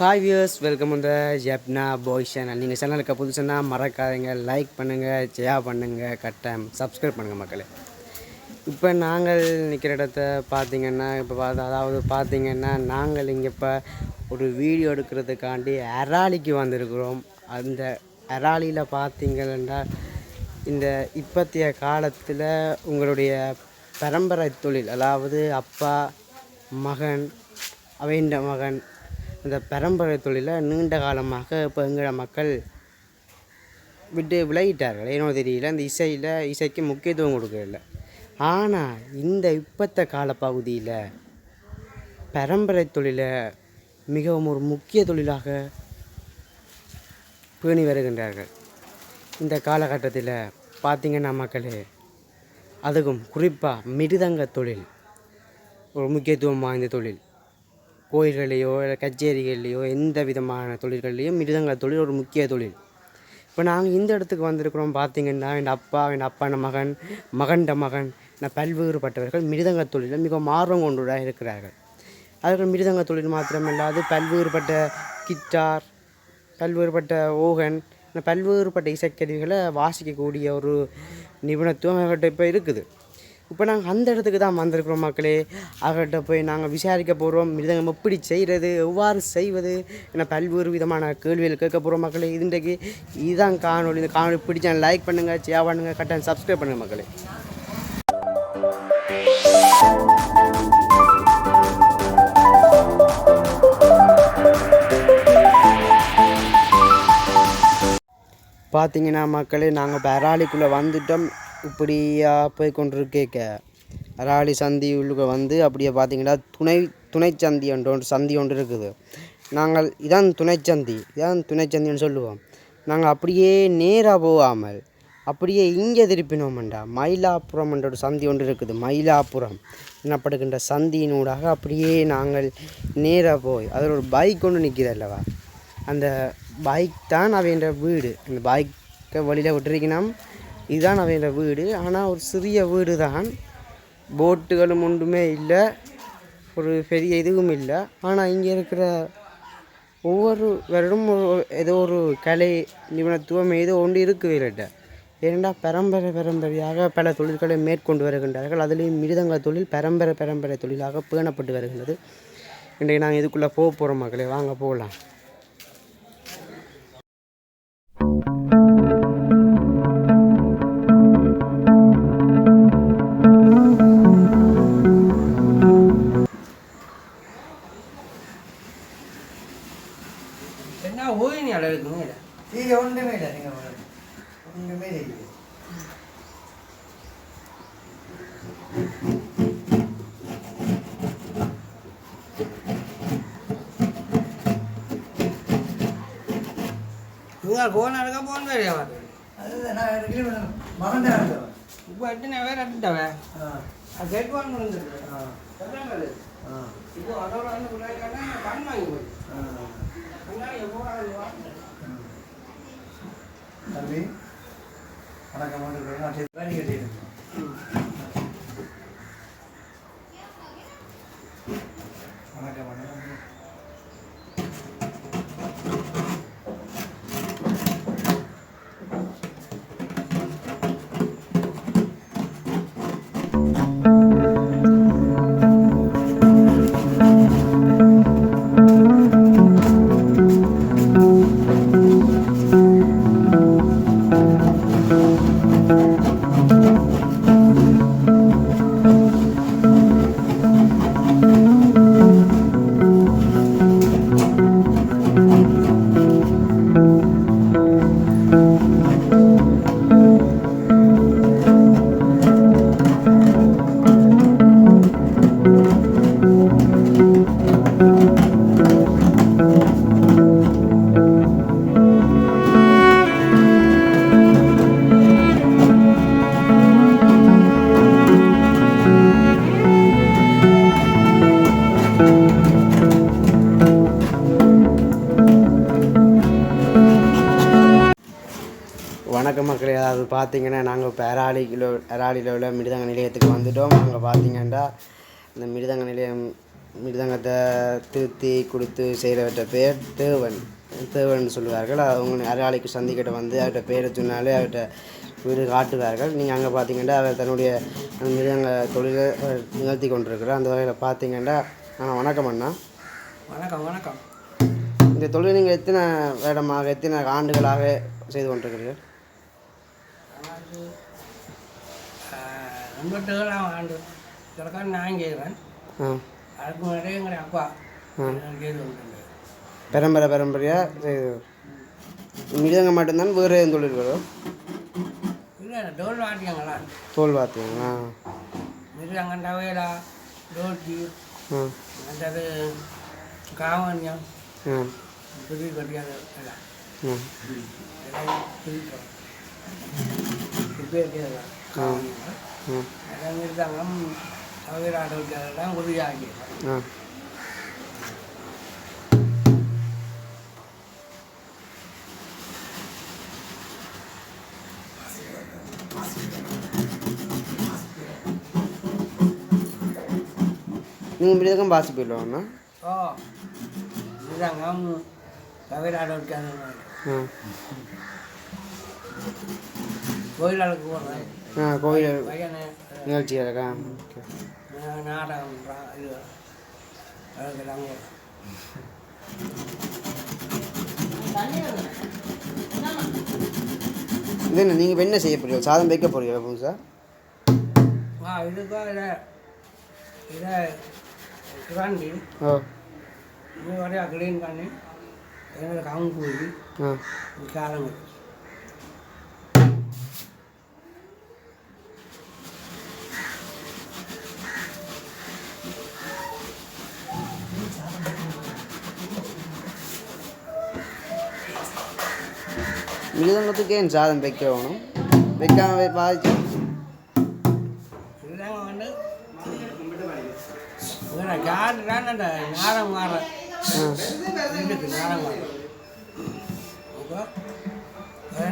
Hi years welcome இந்த ஜெப்னா பாய் channel நீங்கள் சேனலுக்கு புதுசுன்னா மறக்காதீங்க லைக் பண்ணுங்கள் ஜெயா பண்ணுங்கள் கட்டாயம் சப்ஸ்கிரைப் பண்ணுங்கள் மக்களே. இப்போ நாங்கள் நிற்கிற இடத்த பார்த்தீங்கன்னா இப்போ பார்த்தா அதாவது பார்த்தீங்கன்னா நாங்கள் இங்கே இப்போ ஒரு வீடியோ எடுக்கிறதுக்காண்டி அராலிக்கு வந்திருக்கிறோம். அந்த அராலியில் பார்த்தீங்கன்னா இந்த இப்பத்திய காலத்தில் உங்களுடைய பரம்பரை தொழில் அதாவது அப்பா மகன் அவைண்ட மகன் இந்த பரம்பரை தொழிலை நீண்ட காலமாக இப்போ எங்கள மக்கள் விட்டு விலகிட்டார்கள். ஏனோ தெரியல அந்த இசையில் இசைக்கு முக்கியத்துவம் கொடுக்கல ஆனால் இந்த இப்பத்த காலப்பகுதியில் பரம்பரை தொழிலை மிகவும் ஒரு முக்கிய தொழிலாக பேணி வருகின்றார்கள். இந்த காலகட்டத்தில் பார்த்திங்கன்னா மக்களே அதுவும் குறிப்பாக மிருதங்க தொழில் ஒரு முக்கியத்துவம் வாய்ந்த தொழில். கோயில்கள்லேயோ இல்லை கச்சேரிகள்லேயோ எந்த விதமான தொழில்கள்லேயும் மிருதங்க தொழில் ஒரு முக்கிய தொழில். இப்போ நாங்கள் இந்த இடத்துக்கு வந்திருக்கிறோம் பார்த்தீங்கன்னா என் அப்பா என் அப்பான மகன் மகன்ட மகன் நான் பல்வேறுபட்டவர்கள் மிருதங்க தொழிலில் மிகவும் ஆர்வம் கொண்டுதான் இருக்கிறார்கள். அவர்கள் மிருதங்க தொழில் மாத்திரமில்லாது பல்வேறுபட்ட கிட்டார் பல்வேறுபட்ட ஓகன் பல்வேறுபட்ட இசைக்கருவிகளை வாசிக்கக்கூடிய ஒரு நிபுணத்துவம் அவர்கிட்ட இப்போ இருக்குது. இப்போ நாங்கள் அந்த இடத்துக்கு தான் வந்திருக்கிறோம் மக்களே. அவர்கிட்ட போய் நாங்கள் விசாரிக்க போகிறோம் மிருதங்கம் எப்படி செய்கிறது எவ்வாறு செய்வது? என பல்வேறு விதமான கேள்விகள் கேட்க போகிறோம் மக்களே. இது இதுதான் காணொலி இந்த காணொலி பிடிச்சா லைக் பண்ணுங்கள் ஷேர் பண்ணுங்கள் கட்டாயம் சப்ஸ்கிரைப் பண்ணுங்கள் மக்களே. பார்த்தீங்கன்னா மக்களே நாங்கள் இப்போ வந்துட்டோம். இப்படியா போய் கொண்டிருக்கேக்க ராலி சந்தி உள்ளுக்கு வந்து அப்படியே பார்த்தீங்கன்னா துணை துணைச்சந்தி ஒன்று ஒன்று சந்தி ஒன்று இருக்குது. நாங்கள் இதான் துணைச்சந்தி இதான் துணைச்சந்தின்னு சொல்லுவோம். நாங்கள் அப்படியே நேராக போகாமல் அப்படியே இங்கே திருப்பினோம்டா மயிலாப்புரம் என்ற ஒரு சந்தி ஒன்று இருக்குது. மயிலாப்புரம் எனப்படுகின்ற சந்தியினூடாக அப்படியே நாங்கள் நேராக போய் அதில் ஒரு பைக் ஒன்று நிற்கிது அல்லவா? அந்த பைக் தான் அவைன்ற வீடு. அந்த பைக்கை வழியில் விட்டுருக்கணும் இதுதான் அவையோட வீடு. ஆனால் ஒரு சிறிய வீடு தான் போட்டுகளும் ஒன்றுமே இல்லை. ஒரு பெரிய இதுவும் இல்லை. ஆனால் இங்கே இருக்கிற ஒவ்வொரு வருடம் ஒரு ஏதோ ஒரு கலை நிபுணத்துவம் ஏதோ ஒன்று இருக்குது இவர்கிட்ட. ஏனெண்டா பரம்பரை பரம்பரையாக பல தொழில்களை மேற்கொண்டு வருகின்றார்கள். அதுலேயும் மிருதங்க தொழில் பரம்பரை பரம்பரை தொழிலாக பேணப்பட்டு வருகின்றது. இன்றைக்கு நாங்கள் இதுக்குள்ளே போக போகிறோம் மக்களே வாங்க போகலாம் நீங்கள் கோன் எடுக்க போன் வேறையா அதுதான் நான் இருக்கிற மகன் இப்போ எட்டுன வேற எட்டுட்டவே ஆ. அது கேட் போன் வந்துருக்கு ஆ. சொல்லுங்கள் ஆ. இப்போ அதோட வந்து கண் வாங்கி போய். தம்பி வணக்கம் பார்த்தீங்கன்னா நாங்கள் இப்போ அராலி கிலோ அராலியில் உள்ள மிருதங்க நிலையத்துக்கு வந்துட்டோம். அங்கே பார்த்தீங்கன்னா இந்த மிருதங்க நிலையம் மிருதங்கத்தை திருத்தி கொடுத்து செய்கிறவற்ற பேர் தேவன் தேவன் சொல்லுவார்கள். அவங்க அரையாளிக்கு சந்திக்கிட்ட வந்து அவர்கிட்ட பேரை சொன்னாலே அவர்கிட்ட வீடு காட்டுவார்கள். நீங்கள் அங்கே பார்த்தீங்கன்னா அவர் தன்னுடைய அந்த மிருதங்க தொழிலை நிகழ்த்தி கொண்டிருக்கிறார். அந்த வகையில் பார்த்தீங்கன்னா வணக்கம் அண்ணா. வணக்கம் வணக்கம். இந்த தொழில் நீங்கள் எத்தனை வருடமாக எத்தனை ஆண்டுகளாக செய்து கொண்டிருக்கிறீர்கள்? எண்பத்தி ஏழாம் ஆண்டு தொடக்கம் நான் செய்கிறேன் அதுக்கு முன்னாடி எங்களுடைய அப்பா நான் செய்து கொண்டிருந்தேன் பரம்பரை பரம்பரையாக செய்து மிருதங்க மட்டும்தான் வேறு எதுவும் தொழில் வரும் இல்லை டோல் வாத்தியங்களா தோல் வாத்தியங்களா மிருதங்க டவேலா டோட்டி ஆ மற்றது காவன்யம் புதிய கட்டியாது எல்லாம் ஆ எல்லாம் டோட்டி அதெல்லாம் உறுதியாகி நீங்கள் மிருதகம் பாசி போயிடுவாங்கண்ணா ஓ. மிருதங்கம் டவேலா டோட்டி அந்த ஆ கோயிலுக்கு போடுறேன் ஆ கோயில் நிகழ்ச்சி இருக்கா ஓகே. நாடகம் இது போடுறேன் இது என்ன நீங்கள் என்ன செய்ய போறீங்க? சாதம் வைக்க போறீங்களா புதுசா? ஆ இதுக்கும் இதை இதை சுரண்டி ஓ. இது வரையா க்ளீன் பண்ணி எங்களுக்கு அவங்க போய் காலம் மிருதங்கத்துக்கு ஏன் சாதம் வைக்க வேணும் வைக்காம பாதிச்சு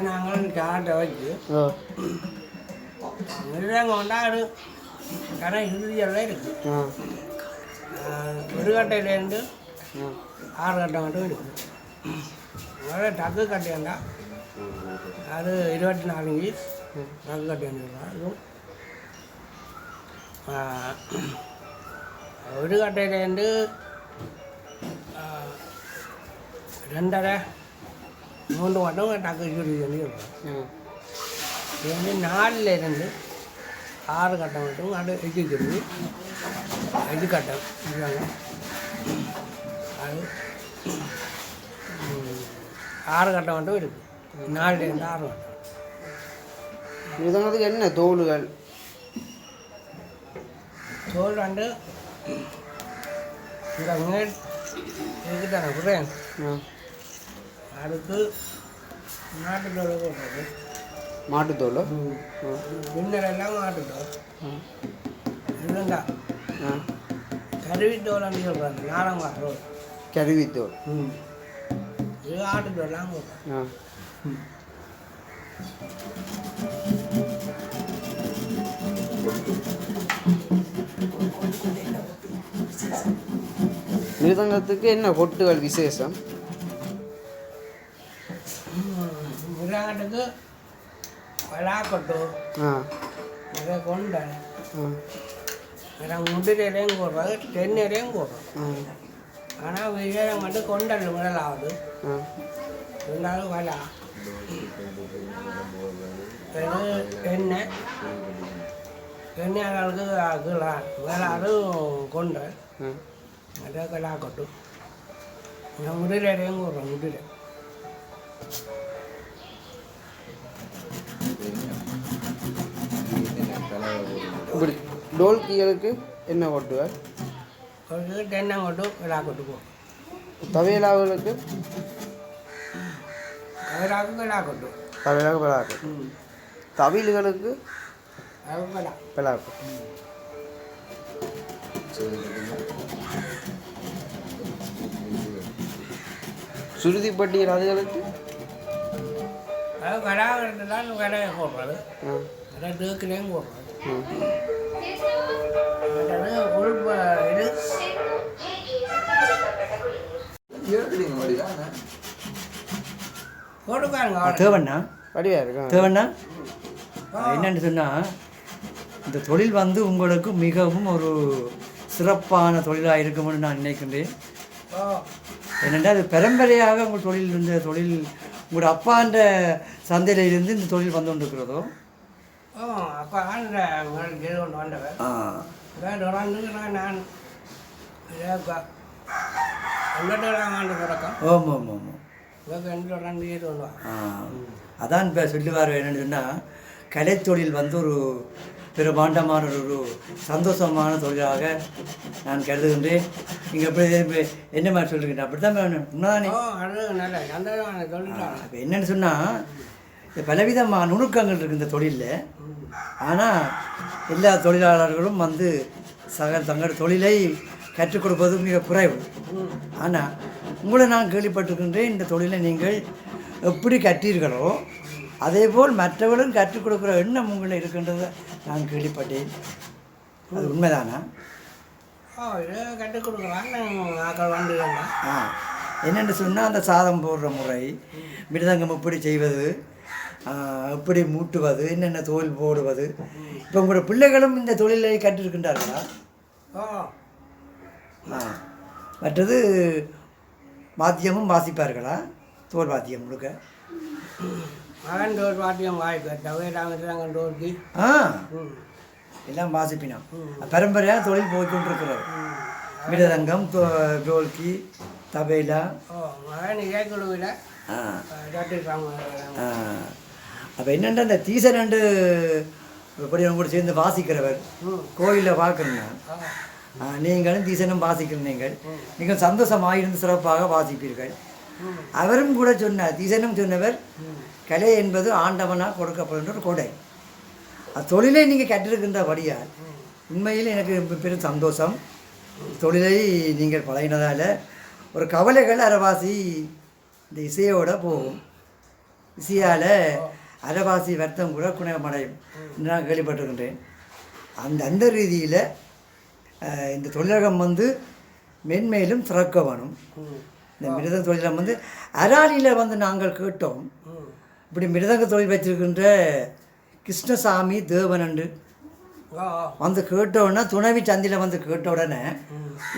நாங்கள் வச்சு ஓ. மிருதங்க அது கடை இறுதியெல்லாம் இருக்குது ஆ. ஒரு கட்டையிலேருந்து ஆறு கட்டை மட்டும் இருக்குது முதல்ல டக்கு கட்டையாண்டா அது இருபத்தி நாலு டக்கு கட்டையாண்டா அதுவும் ஒரு கட்டையிலேருந்து ரெண்டரை மூன்று மட்டும் டக்கு சொல்லி ஆ இது வந்து நாலுல இருந்து ஆறு கட்டம் மட்டும் அது எஜுக்கிறது எஜு கட்டம் அது ஆறு கட்டம் மட்டும் இருக்குது ஆறு கட்டம் மிருதங்கத்துக்கு என்ன தோலுகள்? தோல் வந்து இந்த இதுக்கிட்டான குறையன் ஆ. அடுத்து நாட்டு தோல் போடுறது. மாட்டுத்தோல்? ஆ. பின்னர் எல்லாம் மாட்டு தோல் ஆ. இதுண்டா ஆ. கருவி தோல் சொல்கிறாங்க தோல். கருவித்தோல். ம். இது ஆட்டு தோல்லாம் போடுறோம் ஆ. மிருதங்கத்துக்கு என்ன கொட்டுகள் விசேஷம்? மிருகாட்டுக்கு பலாக்கொட்டு ஆ. நிறைய கொண்டை ஆ. நிறைய முதிரையிலையும் போடுறது தென்னையிலையும் போடுறோம் ஆ. ஆனால் விஜயம் மட்டும் கொண்டல் முதலாவது. வலா இது எண்ணெய் எண்ணெய் அளவுக்கு கீழே மேலாவது கொண்டை ஆ. நிறைய கலாக்கொட்டு இந்த முதிரையிலையும் போடுறோம் முதிரை. இப்படி டோல்கிகளுக்கு என்ன கொட்டுவார்? ஒரு தென்னங்கொட்டு கலாக்கொட்டு போகும் தவையலாவுகளுக்கு? கலாக்கொட்டு தவையலாக பிளாக்கு கலா பிளாக்கு சுருதிப்பட்டியல் அதுகளுக்கு அது கடாகிறது தான் கடையை போடுறது தேக்கிலையும் போடுறது. இது. மடியா போட்டுக்காருங்க தேவண்ணா? வடிவா இருக்கும் தேவண்ணா? என்னன்னு சொன்னால் இந்த தொழில் வந்து உங்களுக்கு மிகவும் ஒரு சிறப்பான தொழிலாக இருக்கும்னு நான் நினைக்கின்றேன். ஓ என்னென்னா அது பரம்பரையாக உங்கள் தொழில் இந்த தொழில் உங்களோட அப்பான்ற சந்தையில இருந்து இந்த தொழில் வந்து கொண்டிருக்கிறதோ? ஓ அப்போ செய்து கொண்டு வந்தவர் நான் ஆண்டு ஆமாம் ஆமாம் ஆமாம். அதான் இப்போ சொல்லுவார் என்னன்னு சொன்னால் கலைத்தொழில் வந்து ஒரு பிரமாண்டமான ஒரு சந்தோஷமான தொழிலாக நான் கருதுகின்றேன். நீங்கள் எப்படி என்ன மாதிரி சொல்கிறீங்க அப்படி தான். தான் இப்போ என்னன்னு சொன்னால் பலவிதமான நுணுக்கங்கள் இருக்குது இந்த தொழிலில். ஆனால் எல்லா தொழிலாளர்களும் வந்து சக தங்கள் தொழிலை கற்றுக் கொடுப்பது மிக குறைவு. ஆனால் உங்களை நான் கேள்விப்பட்டிருக்கின்றேன். இந்த தொழிலை நீங்கள் எப்படி கற்றீர்களோ அதேபோல் மற்றவர்களும் கற்றுக் கொடுக்குற எண்ணம் உங்களை இருக்கின்றதை நான் கேள்விப்பட்டேன். அது உண்மைதானா? கற்றுக் கொடுக்குறாங்க ஆ என்னென்னு சொன்னால் அந்த சாதம் போடுற முறை மிருதங்கம் எப்படி செய்வது எப்படி மூட்டுவது என்னென்ன தோல் போடுவது. இப்போ உங்களோட பிள்ளைகளும் இந்த தொழிலை கற்றிருக்கின்றார்களா? ஆ மற்றது வாத்தியமும் வாசிப்பார்களா? தோல் வாத்தியம் முழுக்க. மகன் டோர் பாட்டியம் வாய்ப்பு ஆ. எல்லாம் வாசிப்பினோம். பரம்பரையாக தொழில் போய்க்கொண்டிருக்கிறது மிருதங்கம் தோ டோல்கி தபேலா. அப்போ என்னென்ன இந்த தீசனண்டு இப்படி கூட சேர்ந்து வாசிக்கிறவர்? கோயிலில் பார்க்கணுங்க ஓ நீங்களும் தீசனும் வாசிக்கும் நீங்கள். நீங்கள் சந்தோஷமாக இருந்து சிறப்பாக வாசிப்பீர்கள். அவரும் கூட சொன்னார் தீசனும் சொன்னவர் கலை என்பது ஆண்டவனாக கொடுக்கப்படுகின்ற ஒரு கொடை. அது தொழிலை நீங்கள் கற்றிருக்கின்றபடியால் உண்மையில் எனக்கு பெரும் சந்தோஷம். தொழிலை நீங்கள் பழகினதால் ஒரு கவலைகள் அரைவாசி இந்த இசையோடு போகும். இசையால் அரைவாசி வருத்தம் கூட குணமடையும். என்று நான் கேள்விப்பட்டிருக்கின்றேன். அந்த அந்த ரீதியில் இந்த தொழிலகம் வந்து மென்மேலும் சிறக்க வேணும் இந்த மிருதங்க தொழிலம் வந்து அராலியில் வந்து நாங்கள் கேட்டோம். இப்படி மிருதங்க தொழில் வச்சிருக்கின்ற கிருஷ்ணசாமி தேவனண்டு வந்து கேட்டோன்னா துணவி சந்தியில் வந்து கேட்ட உடனே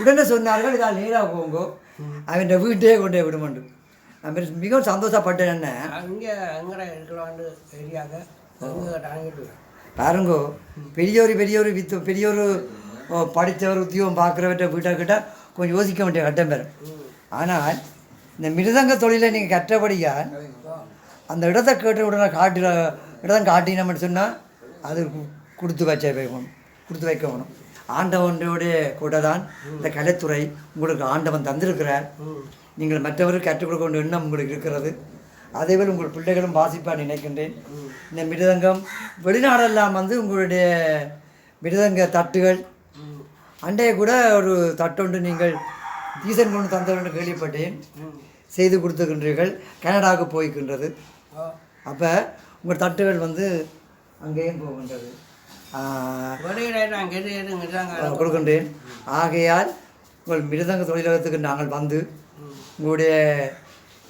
உடனே சொன்னார்கள் இதால் நேராக போங்கோ. அவன் வீட்டே கொண்டே விடுமண்டு. நான் மிக- மிகவும் சந்தோஷப்பட்டேன் என்ன? ஏரியாவுக்கு அங்கே டாங்கிட்டு பாருங்கோ பெரியவர் பெரியவர் வித்து பெரியவர் ஓ, படித்தவர் உத்தியோகம் பார்க்குறவற்ற வீட்டை கிட்ட கொஞ்சம் யோசிக்க வேண்டிய கட்டம் பெறும் ஆனால் இந்த மிருதங்க தொழிலை நீங்கள் கற்றபடியா அந்த இடத்தை கேட்ட உடனே காட்டுற இடம் காட்டினோம்னு சொன்னால் அது கொடுத்து வச்ச வைக்கணும் கொடுத்து வைக்க வேணும் ஆண்டவனுடைய கூட தான் இந்த கலைத்துறை உங்களுக்கு ஆண்டவன் தந்திருக்கிறார் நீங்கள் மற்றவருக்கு கற்றுக் கொடுக்க வேண்டிய எண்ணம் உங்களுக்கு இருக்கிறது அதேபோல் உங்கள் பிள்ளைகளும் வாசிப்பார் நினைக்கின்றேன் இந்த மிருதங்கம் வெளிநாடெல்லாம் வந்து உங்களுடைய மிருதங்க தட்டுகள் அண்டைய கூட ஒரு தட்டொன்று நீங்கள் டீசன் கொண்டு தந்தவர்கள் கேள்விப்பட்டேன். செய்து கொடுத்துக்கின்றீர்கள் கனடாவுக்கு போய்க்கின்றது. அப்போ உங்கள் தட்டுகள் வந்து அங்கேயும் போகின்றது. கொடுக்கின்றேன். ஆகையால் உங்கள் மிருதங்க தொழிலகத்துக்கு நாங்கள் வந்து உங்களுடைய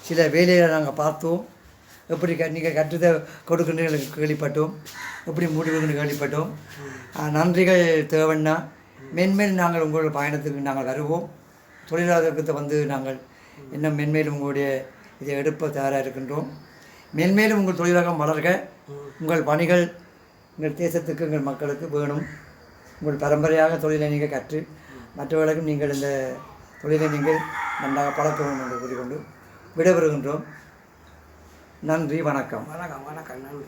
சில வேலைகளை நாங்கள் பார்த்தோம். எப்படி க நீங்கள் கற்றுத கொடுக்கின்றீர்கள் கேள்விப்பட்டோம். எப்படி முடிவுகள் கேள்விப்பட்டோம். நன்றிகள் தேவண்ணா. மென்மேல் நாங்கள் உங்கள் பயணத்துக்கு நாங்கள் வருவோம். தொழிலாளர்களுக்கு வந்து நாங்கள் இன்னும் மென்மேலும் உங்களுடைய இதை எடுப்ப தயாராக இருக்கின்றோம். மென்மேலும் உங்கள் தொழிலகம் வளர்க. உங்கள் பணிகள் உங்கள் தேசத்துக்கு எங்கள் மக்களுக்கு வேணும். உங்கள் பரம்பரையாக தொழிலை நீங்கள் கற்று மற்றவர்களுக்கும் நீங்கள் இந்த தொழிலை நீங்கள் நன்றாக பழக்க வேண்டும் என்று கூறிக்கொண்டு விடைபெறுகின்றோம். நன்றி வணக்கம். வணக்கம் வணக்கம் நன்றி.